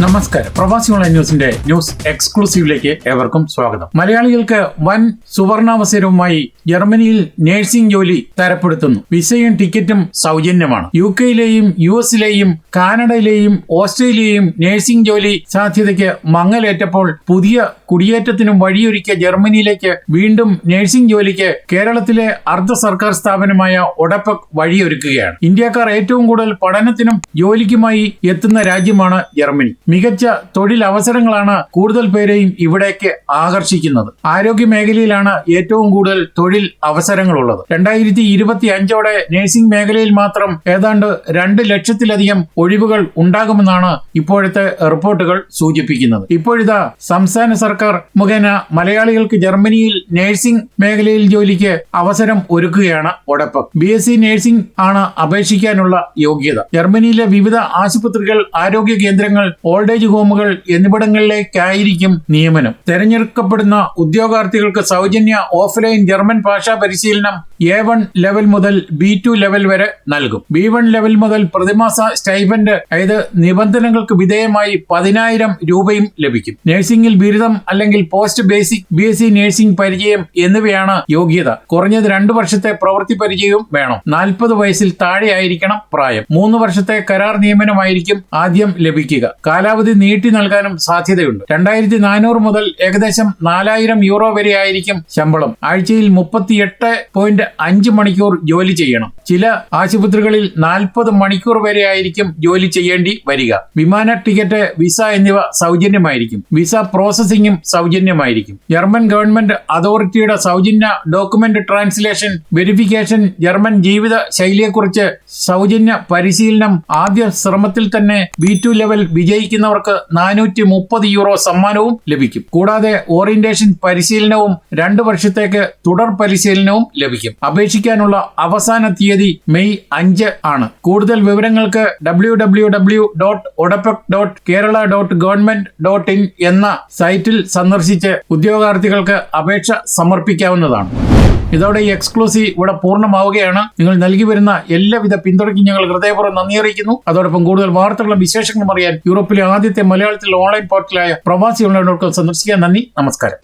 നമസ്കാരം. പ്രവാസി ഓൺലൈൻ ന്യൂസിന്റെ ന്യൂസ് എക്സ്ക്ലൂസീവിലേക്ക് ഏവർക്കും സ്വാഗതം. മലയാളികൾക്ക് വൻ സുവർണാവസരവുമായി ജർമ്മനിയിൽ നഴ്സിംഗ് ജോലി തരപ്പെടുത്തുന്നു. വിസയും ടിക്കറ്റും സൗജന്യമാണ്. യു കെയിലെയും യു എസിലെയും കാനഡയിലെയും ഓസ്ട്രേലിയയും നഴ്സിംഗ് ജോലി സാധ്യതയ്ക്ക് മങ്ങലേറ്റപ്പോൾ പുതിയ കുടിയേറ്റത്തിനും വഴിയൊരുക്കിയ ജർമ്മനിയിലേക്ക് വീണ്ടും നഴ്സിംഗ് ജോലിക്ക് കേരളത്തിലെ അർദ്ധ സർക്കാർ സ്ഥാപനമായ ഒഡപ്പക് വഴിയൊരുക്കുകയാണ്. ഇന്ത്യക്കാർ ഏറ്റവും കൂടുതൽ പഠനത്തിനും ജോലിക്കുമായി എത്തുന്ന രാജ്യമാണ് ജർമ്മനി. മികച്ച തൊഴിലവസരങ്ങളാണ് കൂടുതൽ പേരെയും ഇവിടേക്ക് ആകർഷിക്കുന്നത്. ആരോഗ്യ മേഖലയിലാണ് ഏറ്റവും കൂടുതൽ തൊഴിൽ അവസരങ്ങളുള്ളത്. രണ്ടായിരത്തി ഇരുപത്തി അഞ്ചോടെ നഴ്സിംഗ് മേഖലയിൽ മാത്രം ഏതാണ്ട് രണ്ട് ലക്ഷത്തിലധികം ഒഴിവുകൾ ഉണ്ടാകുമെന്നാണ് ഇപ്പോഴത്തെ റിപ്പോർട്ടുകൾ സൂചിപ്പിക്കുന്നത്. ഇപ്പോഴിതാ സംസ്ഥാന സർക്കാർ മുഖേന മലയാളികൾക്ക് ജർമ്മനിയിൽ നഴ്സിംഗ് മേഖലയിൽ ജോലിക്ക് അവസരം ഒരുക്കുകയാണ് ODEPC B S C nursing ആണ് അപേക്ഷിക്കാനുള്ള യോഗ്യത. ജർമ്മനിയിലെ വിവിധ ആശുപത്രികൾ ആരോഗ്യ കേന്ദ്രങ്ങൾ ഓൾഡ് ഏജ് ഹോമുകൾ എന്നിവിടങ്ങളിലേക്കായിരിക്കും നിയമനം. തെരഞ്ഞെടുക്കപ്പെടുന്ന ഉദ്യോഗാർത്ഥികൾക്ക് സൗജന്യ ഓഫ്ലൈൻ ജർമ്മൻ ഭാഷാ പരിശീലനം എ വൺ ലെവൽ മുതൽ ബി ടു ലെവൽ വരെ നൽകും. ബി വൺ ലെവൽ മുതൽ പ്രതിമാസ സ്റ്റൈഫൻഡ് അതായത് നിബന്ധനകൾക്ക് വിധേയമായി പതിനായിരം രൂപയും ലഭിക്കും. നഴ്സിംഗിൽ ബിരുദം അല്ലെങ്കിൽ post basic B S C nursing പരിചയം എന്നിവയാണ് യോഗ്യത. കുറഞ്ഞത് രണ്ടു വർഷത്തെ പ്രവൃത്തി പരിചയവും വേണം. നാൽപ്പത് വയസ്സിൽ താഴെയായിരിക്കണം പ്രായം. മൂന്ന് വർഷത്തെ കരാർ നിയമനമായിരിക്കും ആദ്യം ലഭിക്കുക. കാലാവധി നീട്ടി നൽകാനും സാധ്യതയുണ്ട്. രണ്ടായിരത്തി നാനൂറ് മുതൽ ഏകദേശം നാലായിരം യൂറോ വരെ ആയിരിക്കും ശമ്പളം. ആഴ്ചയിൽ മുപ്പത്തിയെട്ട് പോയിന്റ് അഞ്ച് മണിക്കൂർ ജോലി ചെയ്യണം. ചില ആശുപത്രികളിൽ നാൽപ്പത് മണിക്കൂർ വരെ ആയിരിക്കും ജോലി ചെയ്യേണ്ടി വരിക. വിമാന ടിക്കറ്റ് വിസ എന്നിവ സൗജന്യമായിരിക്കും. വിസ പ്രോസസിംഗും സൗജന്യമായിരിക്കും. ജർമ്മൻ ഗവൺമെന്റ് അതോറിറ്റിയുടെ സൗജന്യ ഡോക്യുമെന്റ് ട്രാൻസ്ലേഷൻ വെരിഫിക്കേഷൻ ജർമ്മൻ ജീവിത ശൈലിയെക്കുറിച്ച് സൗജന്യ പരിശീലനം ആദ്യ ശ്രമത്തിൽ തന്നെ ബി ടു ലെവൽ വിജയിക്കുന്നവർക്ക് നാനൂറ്റി മുപ്പത് യൂറോ സമ്മാനവും ലഭിക്കും. കൂടാതെ ഓറിയന്റേഷൻ പരിശീലനവും രണ്ടു വർഷത്തേക്ക് തുടർ പരിശീലനവും ലഭിക്കും. അപേക്ഷിക്കാനുള്ള അവസാന തീയതി മെയ് അഞ്ച് ആണ്. കൂടുതൽ വിവരങ്ങൾക്ക് W W W dot dot Kerala dot government dot in എന്ന സൈറ്റിൽ സന്ദർശിച്ച് ഉദ്യോഗാർത്ഥികൾക്ക് അപേക്ഷ സമർപ്പിക്കാവുന്നതാണ്. ഇതോടെ ഈ എക്സ്ക്ലൂസീവ് ഇവിടെ പൂർണമാവുകയാണ്. നിങ്ങൾ നൽകി വരുന്ന എല്ലാവിധ പിന്തുണയ്ക്കും ഞങ്ങൾ ഹൃദയപൂർവം നന്ദി അറിയിക്കുന്നു. അതോടൊപ്പം കൂടുതൽ വാർത്തകളും വിശേഷങ്ങളും അറിയാൻ യൂറോപ്പിലെ ആദ്യത്തെ മലയാളത്തിലെ ഓൺലൈൻ പോർട്ടലായ പ്രവാസി ഓൺലൈൻ ഡോട്ട് കോം സന്ദർശിക്കാൻ നന്ദി. നമസ്കാരം.